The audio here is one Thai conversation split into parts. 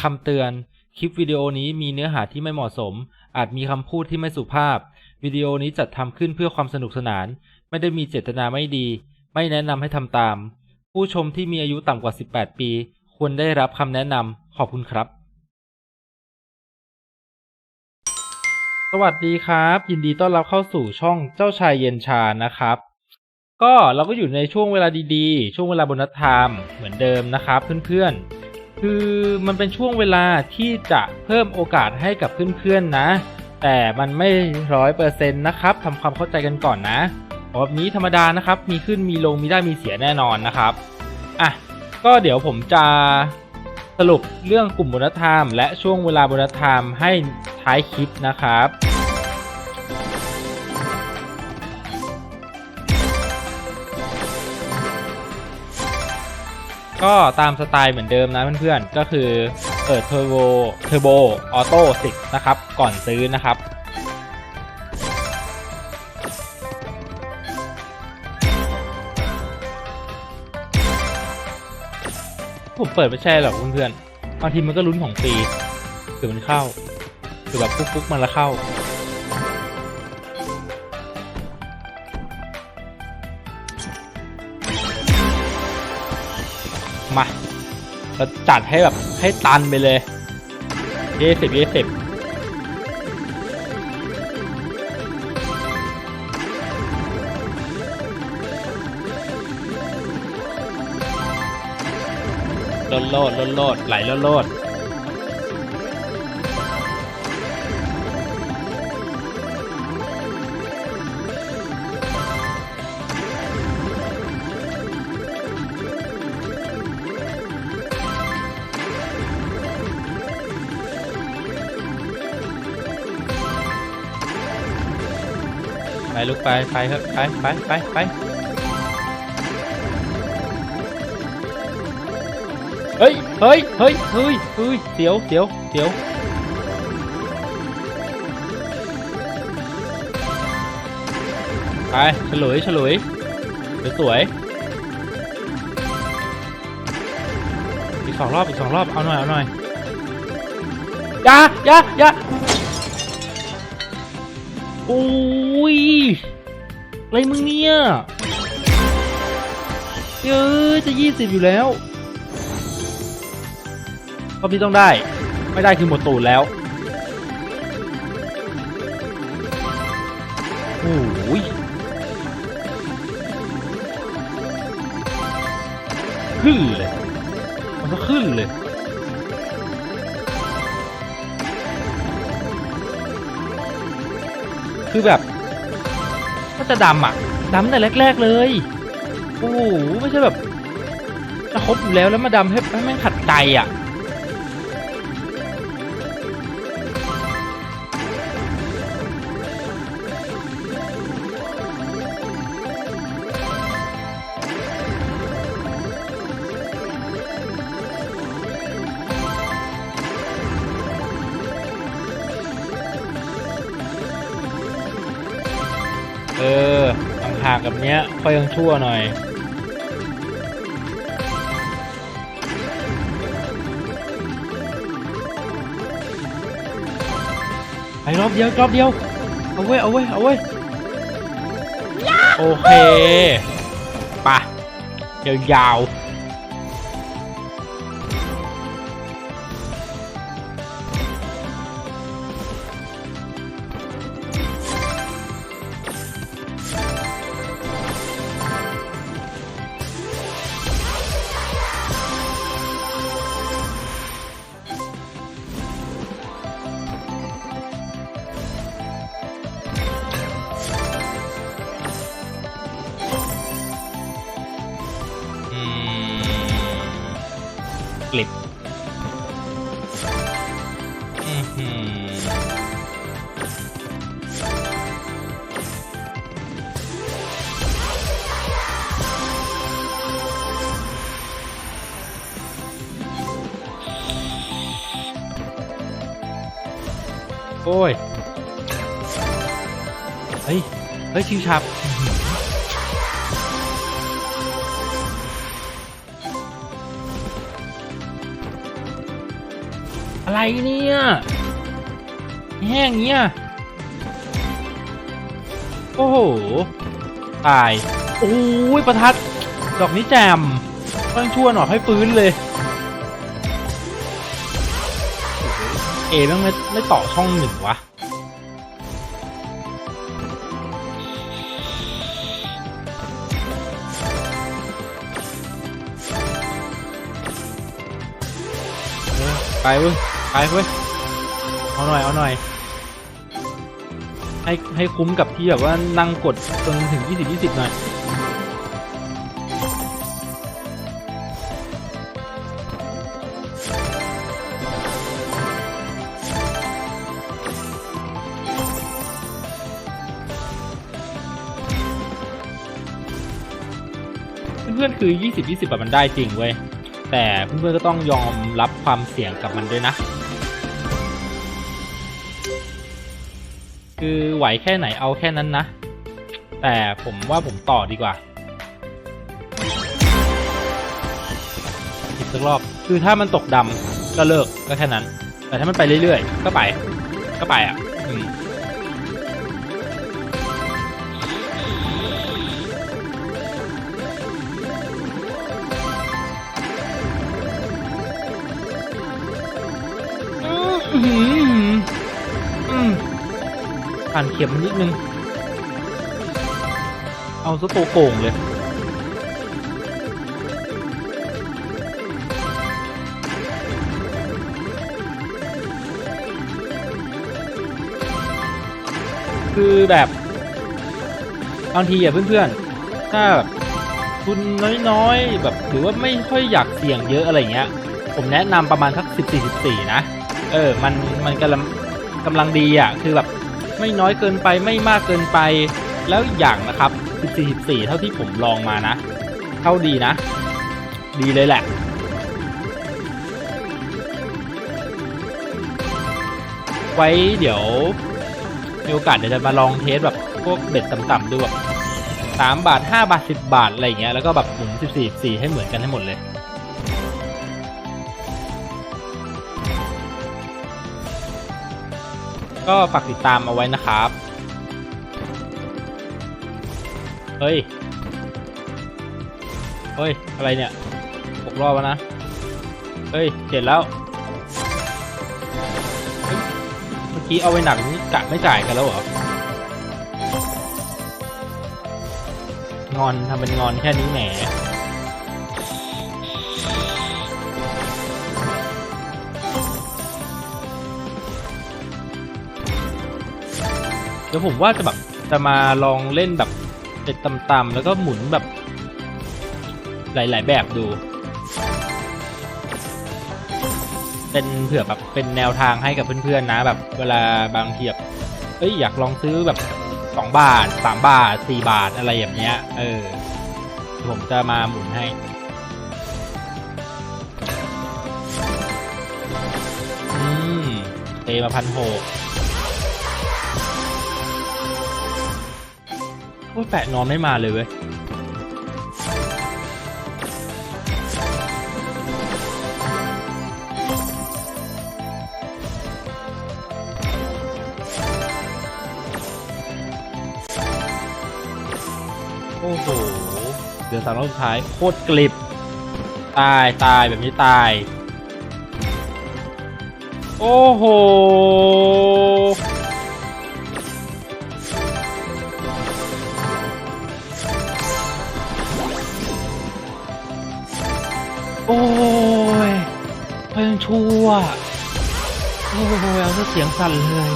คำเตือน คลิปวิดีโอนี้มีเนื้อหาที่ไม่เหมาะสม อาจมีคำพูดที่ไม่สุภาพ วิดีโอนี้จัดทำขึ้นเพื่อความสนุกสนาน ไม่ได้มีเจตนาไม่ดี ไม่แนะนำให้ทำตาม ผู้ชมที่มีอายุต่ำกว่า 18 ปี ควรได้รับคำแนะนำขอบคุณครับ สวัสดีครับ ยินดีต้อนรับเข้าสู่ช่องเจ้าชายเย็นชานะครับก็เราก็อยู่ในช่วงเวลาดีๆ ช่วงเวลาบนัสไทม์เหมือนเดิมนะครับเพื่อนๆ คือมันเป็นช่วงเวลาที่จะเพิ่มโอกาสให้กับเพื่อนๆนะ แต่มันไม่ร้อยเปอร์เซ็นต์นะครับทำความเข้าใจกันก่อนนะรอบนี้ธรรมดานะครับ มีขึ้นมีลงมีได้มีเสียแน่นอนนะครับอะก็เดี๋ยวผมจะสรุปเรื่องกลุ่มบนัสไทม์และช่วงเวลาบนัสไทม์ให้ท้ายคลิปนะครับ ก็ตามสไตล์เหมือนเดิมนะเพื่อนๆ ก็คือเปิดเทอร์โบเทอร์โบออโต้สินะครับ ก่อนซื้อนะครับผมเปิดไม่ใช่หรอกเพื่อนๆบางทีมันก็ลุ้นของฟรีคือมันเข้าคือแบบปุ๊กๆมันละเข้า มาเราจัดให้แบบให้ตันไปเลยเยสิบเยสิบโลดโลดโลดโลดไหลโลดโลด ลุกไปไปเถอะไปไปไปไปเฮ้ยเฮ้ยเฮ้ยเฮ้ยเฮ้ยเสียวเสียวเสียวไปฉลุยฉลุยสวยอีกสองรอบอีกสองรอบเอาหน่อยเอาหน่อยอย่าอย่าอย่า โอ้ยอะไรมึงเนี่ยเยอะจะยี่สิบอยู่แล้วรอบนี้ต้องได้ ไม่ได้คือหมดตูดแล้วโอ้ยขึ้นเลย คือแบบก็จะดำอะดำแต่แรก ๆเลย โอ้โหไม่ใช่แบบจะครบอยู่แล้วแล้วมาดำให้ให้แม่งขัดใจอะ เออห่างๆกับเนี้ยค่อยยังชั่วหน่อยไปรอบเดียวรอบเดียว เอาไว้ยเอาไว้ยเอาไว้ยโอเคไปะยาวๆ อ้ย เฮ้ย เฮ้ย ชิวชับ อะไรเนี่ยแห้งเงี้ยโอ้โห ตาย โอ้ยประทัด ดอกนี้แจมต้องชั่วหน่อยให้ฟื้นเลย เอแม่งไม่ไม่ต่อช่องหนึ่งวะไปเว้ยไปเว้ยเอาหน่อยเอาหน่อย ให้ให้คุ้มกับที่แบบว่านั่งกดจนถึง 20 20 หน่อย พื่อนๆคือ 20 20แบบมันได้จริงเว้ย แต่เพื่อนๆก็ต้องยอมรับความเสี่ยงกับมันด้วยนะ คือไหวแค่ไหนเอาแค่นั้นนะ แต่ผมว่าผมต่อดีกว่าอีกสักรอบ คือถ้ามันตกดำก็เลิกก็แค่นั้น แต่ถ้ามันไปเรื่อยๆ ก็ไป ก็ไปอะ อืม ผ่านเข็มนิดนึง เอาซะตัวโก่งเลยคือแบบบางทีอะเพื่อนๆ ถ้าแบบทุนน้อยๆ แบบหรือว่าไม่ค่อยอยากเสี่ยงเยอะอะไรเงี้ย ผมแนะนำประมาณสักสิบสี่สิบสี่นะ เออ มันมันกำลังกำลังดีอะ คือแบบ ไม่น้อยเกินไปไม่มากเกินไป แล้วอย่างนะครับ 14 14 เท่าที่ผมลองมานะเท่าดีนะ ดีเลยแหละ ไว้เดี๋ยวมีโอกาสเดี๋ยวจะมาลองเทสแบบพวกเบ็ดต่ำๆดูแบบสามบาทห้าบาทสิบบาท อะไรอย่างเงี้ยแล้วก็แบบหมุนสิบสี่สี่ให้เหมือนกันให้หมดเลย ก็ฝากติดตามเอาไว้นะครับ เฮ้ย เฮ้ย อะไรเนี่ยหกรอบแล้วนะ เฮ้ยเจ็ดแล้วเฮ้ยเมื่อกี้เอาไปหนักนี้กะไม่จ่ายกันแล้วเหรองอนทำเป็นงอนแค่นี้แหม เดี๋ยวผมว่าจะแบบจะมาลองเล่นแบบเป็นตำๆแล้วก็หมุนแบบ หลาย ๆ แบบดู เป็นเผื่อแบบเป็นแนวทางให้กับเพื่อนๆนะแบบ เวลาบางทีแบบเอ้ยอยากลองซื้อแบบสองบาทสามบาทสี่บาทอะไรอย่างเงี้ย เออ ผมจะมาหมุนให้อืมเตมาพันหก โอ้ยแปะนอนไม่มาเลยเว้ยโอ้โหเดือสามรอบสุดท้ายโคตรกลิบ ตายตายแบบนี้ตาย โอ้โห ชั่วโอ้โหเอาซะเสียงสั่นเลย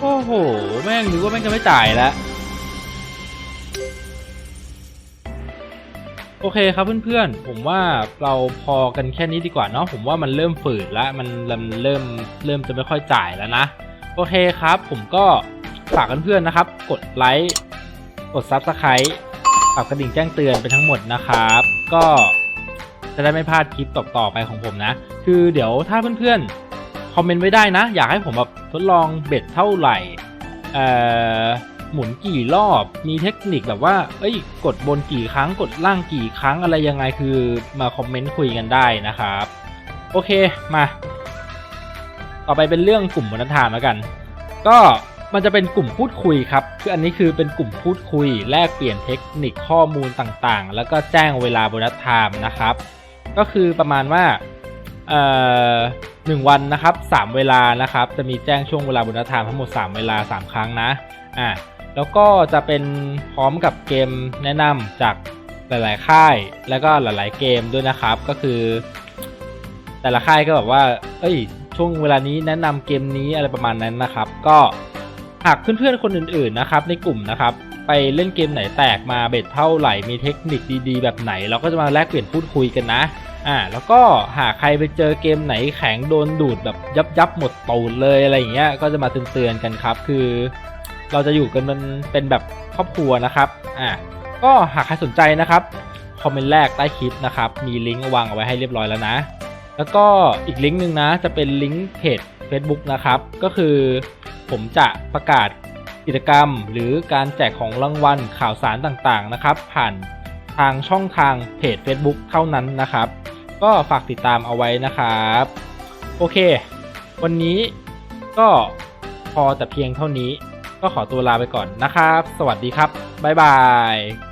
โอ้โห แม่งนึกว่าแม่งจะไม่จ่ายแล้ว โอเคครับเพื่อนๆ ผมว่าเราพอกันแค่นี้ดีกว่าเนาะ ผมว่ามันเริ่มฝืดแล้วมันเริ่มเริ่มเริ่มจะไม่ค่อยจ่ายแล้วนะ โอเคครับ ผมก็ฝากเพื่อนๆนะครับ กดไลค์ กด Subscribe ปรับกระดิ่งแจ้งเตือนไปทั้งหมดนะครับ ก็ จะได้ไม่พลาดคลิปต่อๆไปของผมนะ คือเดี๋ยวถ้าเพื่อนๆคอมเมนต์ไว้ได้นะ อยากให้ผมแบบทดลองเบ็ดเท่าไหร่เอ่อหมุนกี่รอบ มีเทคนิคแบบว่า เอ้ย กดบนกี่ครั้ง กดล่างกี่ครั้งอะไรยังไงคือมาคอมเมนต์คุยกันได้นะครับ โอเค มา ต่อไปเป็นเรื่องกลุ่มวัฒนธรรมแล้วกัน ก็มันจะเป็นกลุ่มพูดคุยครับ คืออันนี้คือเป็นกลุ่มพูดคุย แลกเปลี่ยนเทคนิคข้อมูลต่างๆ แล้วก็แจ้งเวลาบนไทม์นะครับ ก็คือประมาณว่าเอ่อหนึ่งวันนะครับสามเวลานะครับจะมีแจ้งช่วงเวลาบนไทม์ทั้งหมด 3 เวลา 3 ครั้งนะอ่าแล้วก็จะเป็นพร้อมกับเกมแนะนำจากหลาย ๆ ค่าย แล้วก็หลาย ๆ เกมด้วยนะครับ ก็คือ แต่ละค่ายก็แบบว่า เอ้ย ช่วงเวลานี้แนะนำเกมนี้อะไรประมาณนั้นนะครับ ก็หากเพื่อน ๆ คนอื่น ๆ นะครับ ในกลุ่มนะครับ ไปเล่นเกมไหนแตกมาเบ็ดเท่าไหร่ มีเทคนิคดี ๆ แบบไหน เราก็จะมาแลกเปลี่ยนพูดคุยกันนะ อ่าแล้วก็หากใครไปเจอเกมไหนแข็งโดนดูดแบบยับยับหมดตูดเลยอะไรอย่างเงี้ยก็จะมาเตือนๆกันครับ คือ เราจะอยู่กันมันเป็นแบบครอบครัวนะครับอ่าก็หากใครสนใจนะครับคอมเมนต์แรกใต้คลิปนะครับมีลิงก์วางเอาไว้ให้เรียบร้อยแล้วนะ แล้วก็อีกลิงก์หนึ่งนะ จะเป็นลิงก์เพจ Facebook นะครับ ก็คือผมจะประกาศกิจกรรม หรือการแจกของรางวัลข่าวสารต่างๆนะครับ ผ่านทางช่องทางเพจ Facebook เท่านั้นนะครับ ก็ฝากติดตามเอาไว้นะครับ โอเค วันนี้ก็พอแต่เพียงเท่านี้ ก็ขอตัวลาไปก่อนนะครับ สวัสดีครับ บ๊ายบาย